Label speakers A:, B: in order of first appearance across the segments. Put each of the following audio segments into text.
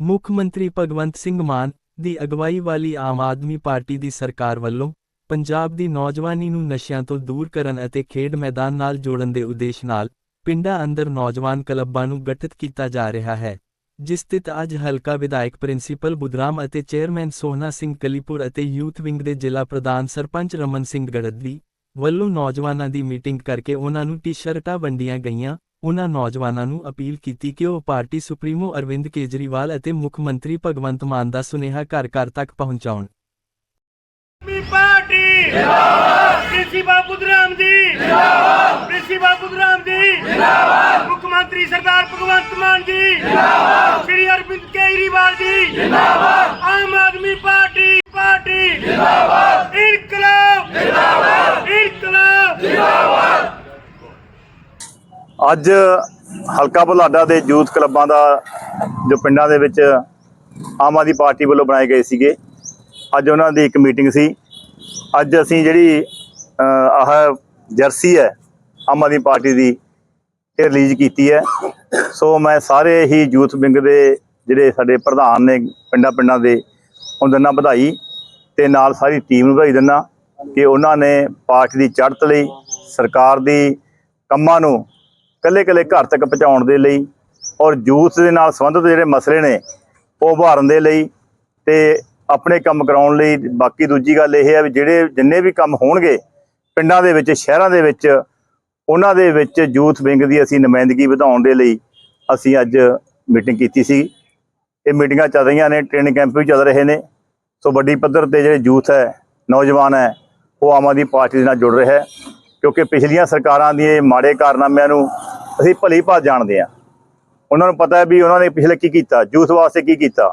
A: ਮੁੱਖ ਮੰਤਰੀ ਭਗਵੰਤ ਸਿੰਘ ਮਾਨ ਦੀ ਅਗਵਾਈ ਵਾਲੀ ਆਮ ਆਦਮੀ ਪਾਰਟੀ ਦੀ ਸਰਕਾਰ ਵੱਲੋਂ ਪੰਜਾਬ ਦੀ ਨੌਜਵਾਨੀ ਨੂੰ ਨਸ਼ਿਆਂ ਤੋਂ ਦੂਰ ਕਰਨ ਅਤੇ ਖੇਡ ਮੈਦਾਨ ਨਾਲ ਜੋੜਨ ਦੇ ਉਦੇਸ਼ ਨਾਲ ਪਿੰਡਾਂ ਅੰਦਰ ਨੌਜਵਾਨ ਕਲੱਬਾਂ ਨੂੰ ਗਠਿਤ ਕੀਤਾ ਜਾ ਰਿਹਾ ਹੈ, ਜਿਸ ਤਹਿਤ ਅੱਜ ਹਲਕਾ ਵਿਧਾਇਕ ਪ੍ਰਿੰਸੀਪਲ ਬੁਦਰਾਮ ਅਤੇ ਚੇਅਰਮੈਨ ਸੋਹਨਾ ਸਿੰਘ ਕਲੀਪੁਰ ਅਤੇ ਯੂਥ ਵਿੰਗ ਦੇ ਜ਼ਿਲ੍ਹਾ ਪ੍ਰਧਾਨ ਸਰਪੰਚ ਰਮਨ ਸਿੰਘ ਗੜਦਵੀ ਵੱਲੋਂ ਨੌਜਵਾਨਾਂ ਦੀ ਮੀਟਿੰਗ ਕਰਕੇ ਉਹਨਾਂ ਨੂੰ ਟੀ-ਸ਼ਰਟਾਂ ਵੰਡੀਆਂ ਗਈਆਂ। ਉਹਨਾਂ ਨੌਜਵਾਨਾਂ ਨੂੰ ਅਪੀਲ ਕੀਤੀ ਕਿ ਉਹ ਪਾਰਟੀ ਸੁਪਰੀਮੋ ਅਰਵਿੰਦ ਕੇਜਰੀਵਾਲ ਅਤੇ ਮੁੱਖ ਮੰਤਰੀ ਭਗਵੰਤ ਮਾਨ ਦਾ ਸੁਨੇਹਾ ਘਰ-ਘਰ ਤੱਕ ਪਹੁੰਚਾਉਣ।
B: ਪਾਰਟੀ ਜਿੰਦਾਬਾਦ। ਪ੍ਰਿੰਸੀਪਲ ਬੁੱਧਰਾਮ ਜੀ ਜਿੰਦਾਬਾਦ। ਪ੍ਰਿੰਸੀਪਲ ਬੁੱਧਰਾਮ ਜੀ ਜਿੰਦਾਬਾਦ। ਮੁੱਖ ਮੰਤਰੀ ਸਰਦਾਰ ਭਗਵੰਤ ਮਾਨ ਜੀ ਜਿੰਦਾਬਾਦ। ਸ਼੍ਰੀ ਅਰਵਿੰਦ ਕੇਜਰੀਵਾਲ ਜੀ ਜਿੰਦਾਬਾਦ। ਆਮ ਆਦਮੀ ਪਾਰਟੀ ਪਾਰਟੀ ਜਿੰਦਾਬਾਦ ਇਨਕਲਾਬ ਜਿੰਦਾਬਾਦ ਇਨਕਲਾਬ
C: ਅੱਜ ਹਲਕਾ ਬੁਲਾਡਾ ਦੇ ਯੂਥ ਕਲੱਬਾਂ ਦਾ ਜੋ ਪਿੰਡਾਂ ਦੇ ਵਿੱਚ ਆਮ ਆਦਮੀ ਪਾਰਟੀ ਵੱਲੋਂ ਬਣਾਏ ਗਏ ਸੀਗੇ, ਅੱਜ ਉਹਨਾਂ ਦੀ ਇੱਕ ਮੀਟਿੰਗ ਸੀ। ਅੱਜ ਅਸੀਂ ਜਿਹੜੀ ਆਹ ਜਰਸੀ ਹੈ, ਆਮ ਆਦਮੀ ਪਾਰਟੀ ਦੀ, ਇਹ ਰਿਲੀਜ਼ ਕੀਤੀ ਹੈ। ਸੋ ਮੈਂ ਸਾਰੇ ਹੀ ਯੂਥ ਵਿੰਗ ਦੇ ਜਿਹੜੇ ਸਾਡੇ ਪ੍ਰਧਾਨ ਨੇ ਪਿੰਡਾਂ ਪਿੰਡਾਂ ਦੇ, ਉਹਨਾਂ ਦਿਨਾਂ ਵਧਾਈ ਤੇ ਨਾਲ ਸਾਰੀ ਟੀਮ ਨੂੰ ਵਧਾਈ ਦਿੰਦਾ ਕਿ ਉਹਨਾਂ ਨੇ ਪਾਰਟੀ ਦੀ ਚੜ੍ਹਤ ਲਈ ਸਰਕਾਰ ਦੀ ਕੰਮਾਂ ਨੂੰ ਕੱਲੇ ਕੱਲੇ ਘਰ ਤੱਕ ਪਹੁੰਚਾਉਣ ਦੇ ਲਈ ਔਰ ਯੂਥ ਦੇ ਨਾਲ ਸੰਬੰਧਿਤ ਜਿਹੜੇ ਮਸਲੇ ਨੇ ਉਹ ਉਭਾਰਨ ਦੇ ਲਈ ਤੇ ਆਪਣੇ ਕੰਮ ਕਰਾਉਣ ਲਈ ਬਾਕੀ ਦੂਜੀ ਗੱਲ ਇਹ ਹੈ ਵੀ ਜਿਹੜੇ ਜਿੰਨੇ ਵੀ ਕੰਮ ਹੋਣਗੇ ਪਿੰਡਾਂ ਦੇ ਵਿੱਚ, ਸ਼ਹਿਰਾਂ ਦੇ ਵਿੱਚ, ਉਹਨਾਂ ਦੇ ਵਿੱਚ ਯੂਥ ਵਿੰਗ ਦੀ ਅਸੀਂ ਨੁਮਾਇੰਦਗੀ ਵਧਾਉਣ ਦੇ ਲਈ ਅਸੀਂ ਅੱਜ ਮੀਟਿੰਗ ਕੀਤੀ ਸੀ। ਇਹ ਮੀਟਿੰਗਾਂ ਚੱਲ ਰਹੀਆਂ ਨੇ, ਟ੍ਰੇਨਿੰਗ ਕੈਂਪ ਵੀ ਚੱਲ ਰਹੇ ਨੇ। ਸੋ ਵੱਡੀ ਪੱਧਰ ਤੇ ਜਿਹੜੇ ਯੂਥ ਹੈ, ਨੌਜਵਾਨ ਹੈ, ਉਹ ਆਮ ਆਦਮੀ ਪਾਰਟੀ ਦੇ ਨਾਲ ਜੁੜ ਰਿਹਾ ਹੈ। ਕਿਉਂਕਿ ਪਿਛਲੀਆਂ ਸਰਕਾਰਾਂ ਦੇ ਮਾੜੇ ਕਾਰਨਾਮਿਆਂ ਨੂੰ ਅਸੀਂ ਭਲੀ ਭਾਤ ਜਾਣਦੇ ਹਾਂ। ਉਹਨਾਂ ਨੂੰ ਪਤਾ ਹੈ ਵੀ ਉਹਨਾਂ ਨੇ ਪਿਛਲੇ ਕੀ ਕੀਤਾ ਯੂਥ ਵਾਸਤੇ ਕੀ ਕੀਤਾ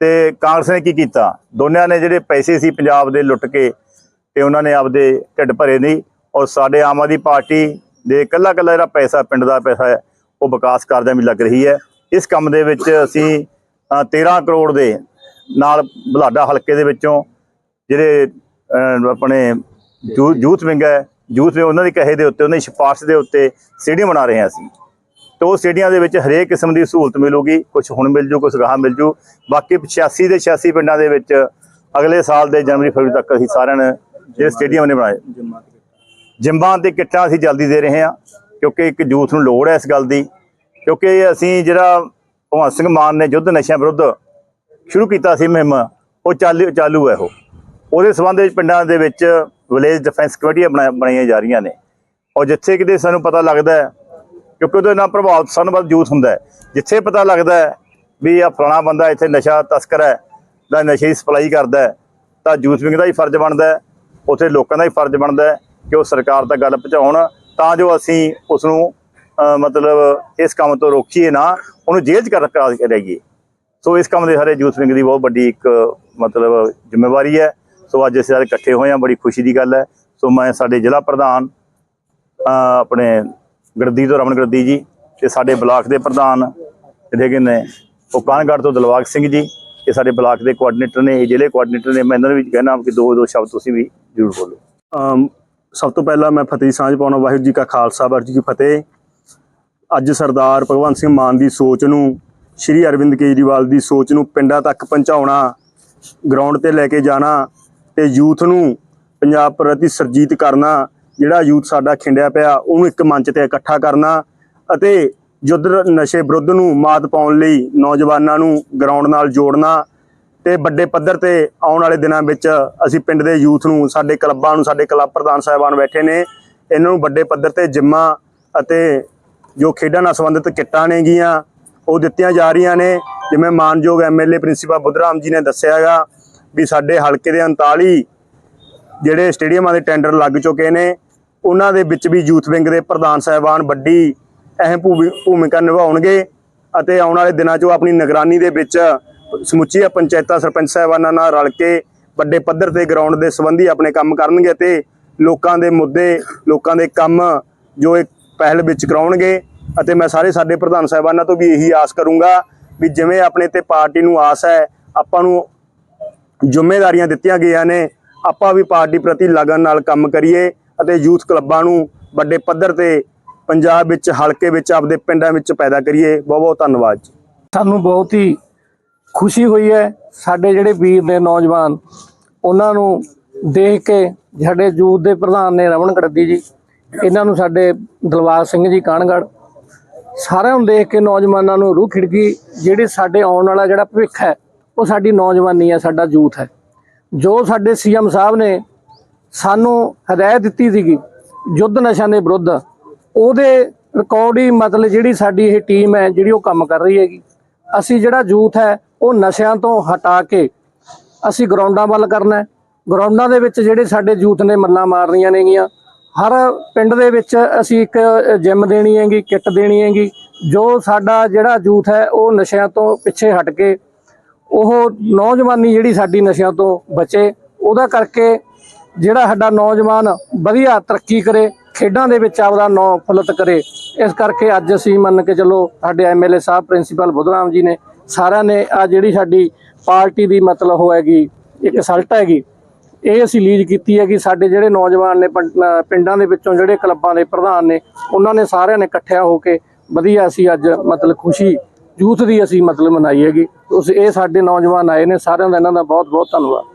C: ਤੇ ਕਾਂਗਰਸ ਨੇ ਕੀ ਕੀਤਾ। ਦੋਨਿਆਂ ਨੇ ਜਿਹੜੇ ਪੈਸੇ ਸੀ ਪੰਜਾਬ ਦੇ ਲੁੱਟ ਕੇ ਤੇ ਉਹਨਾਂ ਨੇ ਆਪਦੇ ਢਿੱਡ ਭਰੇ ਨਹੀਂ ਔਰ ਸਾਡੇ ਆਮ ਆਦਮੀ ਪਾਰਟੀ ਦੇ ਕੱਲਾ ਕੱਲਾ ਜਿਹੜਾ ਪੈਸਾ ਪਿੰਡ ਦਾ ਪੈਸਾ ਹੈ ਉਹ ਵਿਕਾਸ ਕਰਦਿਆਂ ਵੀ ਲੱਗ ਰਹੀ ਹੈ। ਇਸ ਕੰਮ ਦੇ ਵਿੱਚ ਅਸੀਂ ਅ, 13 ਕਰੋੜ ਦੇ ਨਾਲ ਬੁਲਾਡਾ ਹਲਕੇ ਦੇ ਵਿੱਚੋਂ ਜਿਹੜੇ ਆਪਣੇ ਯੂ- ਯੂਥ ਵਿੰਗ ਹੈ ਯੂਥ ਨੇ ਉਹਨਾਂ ਦੀ ਕਹੇ ਦੇ ਉੱਤੇ, ਉਹਨਾਂ ਦੀ ਸਿਫਾਰਸ਼ ਦੇ ਉੱਤੇ ਸਟੇਡੀਅਮ ਬਣਾ ਰਹੇ ਹਾਂ ਅਸੀਂ। ਤੇ ਉਹ ਸਟੇਡੀਅਮ ਦੇ ਵਿੱਚ ਹਰੇਕ ਕਿਸਮ ਦੀ ਸਹੂਲਤ ਮਿਲੂਗੀ ਕੁਝ ਹੁਣ ਮਿਲ ਜੂ ਕੁਝ ਗਾਹਾਂ ਮਿਲ ਜੂ। ਬਾਕੀ 86 ਦੇ 86 ਪਿੰਡਾਂ ਦੇ ਵਿੱਚ ਅਗਲੇ ਸਾਲ ਦੇ ਜਨਵਰੀ, ਫਰਵਰੀ ਤੱਕ ਅਸੀਂ ਸਾਰਿਆਂ ਨੇ ਜਿਹੜੇ ਸਟੇਡੀਅਮ ਨੇ ਬਣਾਏ। ਜਿੰਬਾਂ ਤੇ ਕਿੱਟਾਂ ਅਸੀਂ ਜਲਦੀ ਦੇ ਰਹੇ ਹਾਂ, ਕਿਉਂਕਿ ਇੱਕ ਯੂਥ ਨੂੰ ਲੋੜ ਹੈ ਇਸ ਗੱਲ ਦੀ। ਕਿਉਂਕਿ ਅਸੀਂ ਜਿਹੜਾ ਭਗਵੰਤ ਸਿੰਘ ਮਾਨ ਨੇ ਯੁੱਧ ਨਸ਼ਿਆਂ ਵਿਰੁੱਧ ਸ਼ੁਰੂ ਕੀਤਾ ਸੀ ਮੁਹਿੰਮ, ਉਹ ਚਾਲੂ ਚਾਲੂ ਹੈ ਉਹ। ਉਹਦੇ ਸੰਬੰਧ ਵਿੱਚ ਪਿੰਡਾਂ ਦੇ ਵਿੱਚ ਵਿਲੇਜ ਡਿਫੈਂਸ ਕਮੇਟੀਆਂ ਬਣਾ- ਬਣਾਈਆਂ ਜਾ ਰਹੀਆਂ ਨੇ। ਔਰ ਜਿੱਥੇ ਕਿਤੇ ਸਾਨੂੰ ਪਤਾ ਲੱਗਦਾ ਹੈ, ਕਿਉਂਕਿ ਉਹਦੇ ਨਾਲ ਪ੍ਰਭਾਵ ਸਾਨੂੰ ਵੱਧ ਯੂਥ ਹੁੰਦਾ ਹੈ। ਜਿੱਥੇ ਪਤਾ ਲੱਗਦਾ ਹੈ ਵੀ ਆ ਫਲਾਣਾ ਬੰਦਾ ਇੱਥੇ ਨਸ਼ਾ ਤਸਕਰ ਹੈ ਦਾ ਨਸ਼ੇ ਦੀ ਸਪਲਾਈ ਕਰਦਾ ਹੈ, ਤਾਂ ਯੂਥ ਵਿੰਗ ਦਾ ਹੀ ਫਰਜ਼ ਬਣਦਾ ਹੈ। ਉੱਥੇ ਲੋਕਾਂ ਦਾ ਹੀ ਫਰਜ਼ ਬਣਦਾ ਹੈ ਕਿ ਉਹ ਸਰਕਾਰ ਤੱਕ ਗੱਲ ਪਹੁੰਚਾਉਣ, ਤਾਂ ਜੋ ਅਸੀਂ ਉਸ ਨੂੰ ਮਤਲਬ ਇਸ ਕੰਮ ਤੋਂ ਰੋਕੀਏ ਨਾ, ਉਹਨੂੰ ਜੇਲ੍ਹ 'ਚ ਕਰ ਕਰ ਰਹਿਈਏ ਸੋ ਇਸ ਕੰਮ ਦੇ ਸਾਰੇ ਯੂਥ ਵਿੰਗ ਦੀ ਬਹੁਤ ਵੱਡੀ ਇੱਕ, ਮਤਲਬ ਜ਼ਿੰਮੇਵਾਰੀ ਹੈ। ਸੋ ਅੱਜ ਅਸੀਂ ਸਾਰੇ ਇਕੱਠੇ ਹੋਏ ਹਾਂ, ਬੜੀ ਖੁਸ਼ੀ ਦੀ ਗੱਲ ਹੈ। ਸੋ ਮੈਂ ਸਾਡੇ ਜ਼ਿਲ੍ਹਾ ਪ੍ਰਧਾਨ ਆਪਣੇ ਗੜਦੀ ਤੋਂ ਰਮਨ ਗੜਦੀ ਜੀ ਤੇ ਸਾਡੇ ਬਲਾਕ ਦੇ ਪ੍ਰਧਾਨ ਜਿਹੜੇ ਕਿ ਨੇ ਉਹ ਕਾਨਗੜ੍ਹ ਤੋਂ ਦਿਲਵਾਗ ਸਿੰਘ ਜੀ। ਇਹ ਸਾਡੇ ਬਲਾਕ ਦੇ ਕੋਆਰਡੀਨੇਟਰ ਨੇ, ਇਹ ਜ਼ਿਲ੍ਹੇ ਕੋਆਰਡੀਨੇਟਰ ਨੇ। ਮੈਂ ਇਹਨਾਂ ਨੂੰ ਵੀ ਕਹਿਣਾ ਕਿ ਦੋ ਦੋ ਸ਼ਬਦ ਤੁਸੀਂ ਵੀ ਜ਼ਰੂਰ ਬੋਲੋ।
D: ਸਭ ਤੋਂ ਪਹਿਲਾਂ ਮੈਂ ਫਤਿਹ ਸਾਂਝ ਪਾਉਣਾ। ਵਾਹਿਗੁਰੂ ਜੀ ਕਾ ਖਾਲਸਾ, ਵਾਹਿਗੁਰੂ ਜੀ ਕੀ ਫਤਿਹ। ਅੱਜ ਸਰਦਾਰ ਭਗਵੰਤ ਸਿੰਘ ਮਾਨ ਦੀ ਸੋਚ ਨੂੰ, ਸ਼੍ਰੀ ਅਰਵਿੰਦ ਕੇਜਰੀਵਾਲ ਦੀ ਸੋਚ ਨੂੰ ਪਿੰਡਾਂ ਤੱਕ ਪਹੁੰਚਾਉਣਾ ਗਰਾਊਂਡ ਤੇ ਲੈ ਕੇ ਜਾਣਾ ਤੇ ਯੂਥ ਨੂੰ ਪੰਜਾਬ ਪ੍ਰਤੀ ਸਰਜੀਤ ਕਰਨਾ, ਜਿਹੜਾ ਯੂਥ ਸਾਡਾ ਖਿੰਡਿਆ ਪਿਆ, ਉਹਨੂੰ ਇੱਕ ਮੰਚ ਤੇ ਇਕੱਠਾ ਕਰਨਾ ਅਤੇ ਯੁੱਧ ਨਸ਼ੇ ਵਿਰੁੱਧ ਨੂੰ ਮਾਤ ਪਾਉਣ ਲਈ ਨੌਜਵਾਨਾਂ ਨੂੰ ਗਰਾਊਂਡ ਨਾਲ ਜੋੜਨਾ ਤੇ ਵੱਡੇ ਪੱਧਰ ਤੇ ਆਉਣ ਵਾਲੇ ਦਿਨਾਂ ਵਿੱਚ ਅਸੀਂ ਪਿੰਡ ਦੇ ਯੂਥ ਨੂੰ, ਸਾਡੇ ਕਲੱਬਾਂ ਨੂੰ, ਸਾਡੇ ਕਲੱਬ ਪ੍ਰਧਾਨ ਸਾਹਿਬਾਨ ਬੈਠੇ ਨੇ, ਇਹਨਾਂ ਨੂੰ ਵੱਡੇ ਪੱਧਰ ਤੇ ਜਿੰਮਾਂ ਅਤੇ ਜੋ ਖੇਡਾਂ ਨਾਲ ਸੰਬੰਧਿਤ ਕਿੱਟਾਂ ਨੇਗੀਆਂ, ਉਹ ਦਿੱਤੀਆਂ ਜਾ ਰਹੀਆਂ ਨੇ। ਜਿਵੇਂ ਮਾਨਯੋਗ ਐਮਐਲਏ ਪ੍ਰਿੰਸੀਪਲ ਬੁੱਧਰਾਮ ਜੀ ਨੇ ਦੱਸਿਆ ਹੈਗਾ ਵੀ ਸਾਡੇ ਹਲਕੇ ਦੇ 39 ਜਿਹੜੇ ਸਟੇਡੀਅਮਾਂ ਦੇ ਟੈਂਡਰ ਲੱਗ ਚੁੱਕੇ ਨੇ, ਉਹਨਾਂ ਦੇ ਵਿੱਚ ਵੀ ਯੂਥ ਵਿੰਗ ਦੇ ਪ੍ਰਧਾਨ ਸਾਹਿਬਾਨ ਵੱਡੀ ਅਹਿਮ ਭੂਮੀ- ਭੂਮਿਕਾ ਨਿਭਾਉਣਗੇ ਅਤੇ ਆਉਣ ਵਾਲੇ ਦਿਨਾਂ 'ਚ ਉਹ ਆਪਣੀ ਨਿਗਰਾਨੀ ਦੇ ਵਿੱਚ ਸਮੁੱਚੀਆਂ ਪੰਚਾਇਤਾਂ ਸਰਪੰਚ ਸਾਹਿਬਾਨਾਂ ਨਾਲ ਰਲ ਕੇ ਵੱਡੇ ਪੱਧਰ ਤੇ ਗਰਾਊਂਡ ਦੇ ਸੰਬੰਧੀ ਆਪਣੇ ਕੰਮ ਕਰਨਗੇ ਤੇ ਲੋਕਾਂ ਦੇ ਮੁੱਦੇ, ਲੋਕਾਂ ਦੇ ਕੰਮ ਜੋ ਇੱਕ ਪਹਿਲ ਵਿੱਚ ਕਰਾਉਣਗੇ। ਅਤੇ ਮੈਂ ਸਾਰੇ ਸਾਡੇ ਪ੍ਰਧਾਨ ਸਾਹਿਬਾਨਾਂ ਤੋਂ ਵੀ ਇਹੀ ਆਸ ਕਰੂੰਗਾ ਵੀ ਜਿਵੇਂ ਆਪਣੇ ਤੇ ਪਾਰਟੀ ਨੂੰ ਆਸ ਹੈ, ਆਪਾਂ ਨੂੰ ਜ਼ਿੰਮੇਵਾਰੀਆਂ ਦਿੱਤੀਆਂ ਗਈਆਂ ਨੇ। ਆਪਾਂ ਵੀ ਪਾਰਟੀ ਪ੍ਰਤੀ ਲਗਨ ਨਾਲ ਕੰਮ ਕਰੀਏ ਅਤੇ ਯੂਥ ਕਲੱਬਾਂ ਨੂੰ ਵੱਡੇ ਪੱਧਰ ਤੇ ਪੰਜਾਬ ਵਿੱਚ ਹਲਕੇ ਵਿੱਚ ਆਪਦੇ ਪਿੰਡਾਂ ਵਿੱਚ ਪੈਦਾ ਕਰੀਏ। ਬਹੁਤ ਬਹੁਤ ਧੰਨਵਾਦ ਜੀ।
E: ਸਾਨੂੰ ਬਹੁਤ ਹੀ ਖੁਸ਼ੀ ਹੋਈ ਹੈ। ਸਾਡੇ ਜਿਹੜੇ ਵੀਰ ਨੇ ਨੌਜਵਾਨ, ਉਹਨਾਂ ਨੂੰ ਦੇਖ ਕੇ ਸਾਡੇ ਯੂਥ ਦੇ ਪ੍ਰਧਾਨ ਨੇ ਰਮਨ ਗੜਦੀ ਜੀ, ਇਹਨਾਂ ਨੂੰ ਸਾਡੇ ਦਿਲਵਾਗ ਸਿੰਘ ਜੀ ਕਾਨਗੜ ਸਾਰਿਆਂ ਨੂੰ ਦੇਖ ਕੇ ਨੌਜਵਾਨਾਂ ਨੂੰ ਰੂਹ ਖਿੜਕੀ, ਜਿਹੜੇ ਸਾਡੇ ਆਉਣ ਵਾਲਾ ਜਿਹੜਾ ਭਵਿੱਖ ਹੈ ਉਹ ਸਾਡੀ ਨੌਜਵਾਨੀ ਹੈ, ਸਾਡਾ ਯੂਥ ਹੈ। ਜੋ ਸਾਡੇ ਸੀਐਮ ਸਾਹਿਬ ਨੇ ਸਾਨੂੰ ਹਦਾਇਤ ਦਿੱਤੀ ਸੀਗੀ, ਯੁੱਧ ਨਸ਼ਿਆਂ ਦੇ ਵਿਰੁੱਧ, ਉਹਦੇ ਰਿਕਾਰਡ ਹੀ ਮਤਲਬ ਜਿਹੜੀ ਸਾਡੀ ਇਹ ਟੀਮ ਹੈ, ਜਿਹੜੀ ਉਹ ਕੰਮ ਕਰ ਰਹੀ ਹੈਗੀ, ਅਸੀਂ ਜਿਹੜਾ ਯੂਥ ਹੈ, ਉਹ ਨਸ਼ਿਆਂ ਤੋਂ ਹਟਾ ਕੇ ਅਸੀਂ ਗਰਾਊਂਡਾਂ ਵੱਲ ਕਰਨਾ ਗਰਾਊਂਡਾਂ ਦੇ ਵਿੱਚ ਜਿਹੜੇ ਸਾਡੇ ਯੂਥ ਨੇ ਮੱਲਾਂ ਮਾਰਨੀਆਂ ਨੇਗੀਆਂ, ਹਰ ਪਿੰਡ ਦੇ ਵਿੱਚ ਅਸੀਂ ਇੱਕ ਜਿਮ ਦੇਣੀ ਹੈਗੀ ਕਿੱਟ ਦੇਣੀ ਹੈਗੀ, ਜੋ ਸਾਡਾ ਜਿਹੜਾ ਯੂਥ ਹੈ, ਉਹ ਨਸ਼ਿਆਂ ਤੋਂ ਪਿੱਛੇ ਹਟ ਕੇ ਉਹ ਨੌਜਵਾਨੀ ਜਿਹੜੀ ਸਾਡੀ ਨਸ਼ਿਆਂ ਤੋਂ ਬਚੇ, ਉਹਦਾ ਕਰਕੇ ਜਿਹੜਾ ਸਾਡਾ ਨੌਜਵਾਨ ਵਧੀਆ ਤਰੱਕੀ ਕਰੇ, ਖੇਡਾਂ ਦੇ ਵਿੱਚ ਆਪਦਾ ਨੌ ਫੁੱਲਤ ਕਰੇ, ਇਸ ਕਰਕੇ ਅੱਜ ਅਸੀਂ ਮੰਨ ਕੇ ਚੱਲੋ ਸਾਡੇ ਐਮਐਲਏ ਸਾਹਿਬ, ਪ੍ਰਿੰਸੀਪਲ ਬੁੱਧਰਾਮ ਜੀ ਨੇ ਸਾਰਿਆਂ ਨੇ ਆ ਜਿਹੜੀ ਸਾਡੀ ਪਾਰਟੀ ਦੀ ਮਤਲਬ ਉਹ ਹੈਗੀ, ਇੱਕ ਸਲਟ ਹੈਗੀ, ਇਹ ਅਸੀਂ ਲੀਡ ਕੀਤੀ ਹੈ ਕਿ ਸਾਡੇ ਜਿਹੜੇ ਨੌਜਵਾਨ ਨੇ ਪੰ- ਪਿੰਡਾਂ ਦੇ ਵਿੱਚੋਂ ਜਿਹੜੇ ਕਲੱਬਾਂ ਦੇ ਪ੍ਰਧਾਨ ਨੇ, ਉਹਨਾਂ ਨੇ ਸਾਰਿਆਂ ਨੇ ਇਕੱਠਿਆ ਹੋ ਕੇ ਵਧੀਆ ਅਸੀਂ ਅੱਜ ਮਤਲਬ ਖੁਸ਼ੀ ਯੂਥ ਦੀ ਅਸੀਂ ਮਤਲਬ ਮਨਾਈ ਹੈਗੀ। ਉਸ ਇਹ ਸਾਡੇ ਨੌਜਵਾਨ ਆਏ ਨੇ, ਸਾਰਿਆਂ ਦਾ ਇਹਨਾਂ ਦਾ ਬਹੁਤ ਬਹੁਤ ਧੰਨਵਾਦ।